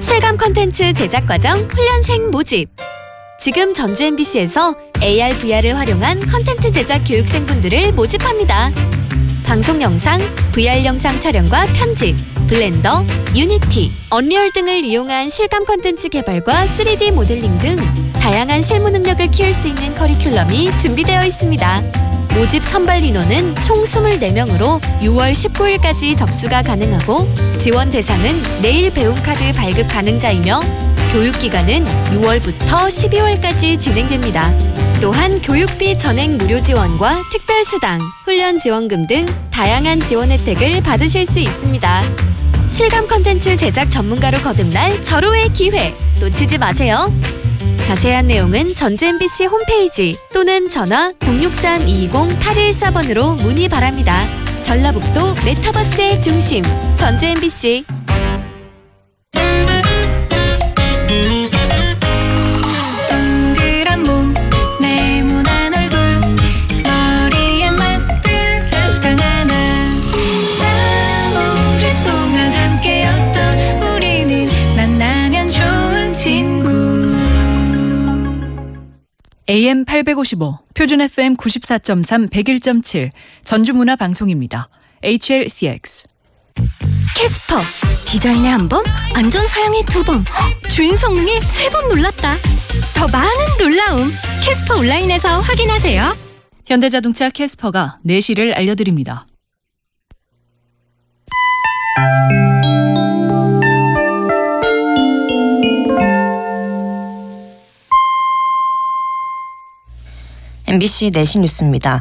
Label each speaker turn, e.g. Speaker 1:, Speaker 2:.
Speaker 1: 실감 컨텐츠 제작 과정 훈련생 모집. 지금 전주 MBC에서 AR, VR을 활용한 컨텐츠 제작 교육생분들을 모집합니다. 방송 영상, VR 영상 촬영과 편집, 블렌더, 유니티, 언리얼 등을 이용한 실감 컨텐츠 개발과 3D 모델링 등 다양한 실무 능력을 키울 수 있는 커리큘럼이 준비되어 있습니다. 모집 선발 인원은 총 24명으로 6월 19일까지 접수가 가능하고 지원 대상은 내일 배움카드 발급 가능자이며 교육기간은 6월부터 12월까지 진행됩니다. 또한 교육비 전액 무료 지원과 특별수당, 훈련 지원금 등 다양한 지원 혜택을 받으실 수 있습니다. 실감 컨텐츠 제작 전문가로 거듭날 절호의 기회 놓치지 마세요. 자세한 내용은 전주 MBC 홈페이지 또는 전화 063-220-814번으로 문의 바랍니다. 전라북도 메타버스의 중심 전주 MBC
Speaker 2: AM 855, 표준 FM 94.3, 101.7, 전주문화 방송입니다. HLCX.
Speaker 3: 캐스퍼 디자인에 한 번, 안전 사양에 두 번, 헉, 주행 성능에 세 번 놀랐다. 더 많은 놀라움 캐스퍼 온라인에서 확인하세요.
Speaker 2: 현대자동차 캐스퍼가 내시를 알려드립니다.
Speaker 4: MBC 내신 뉴스입니다.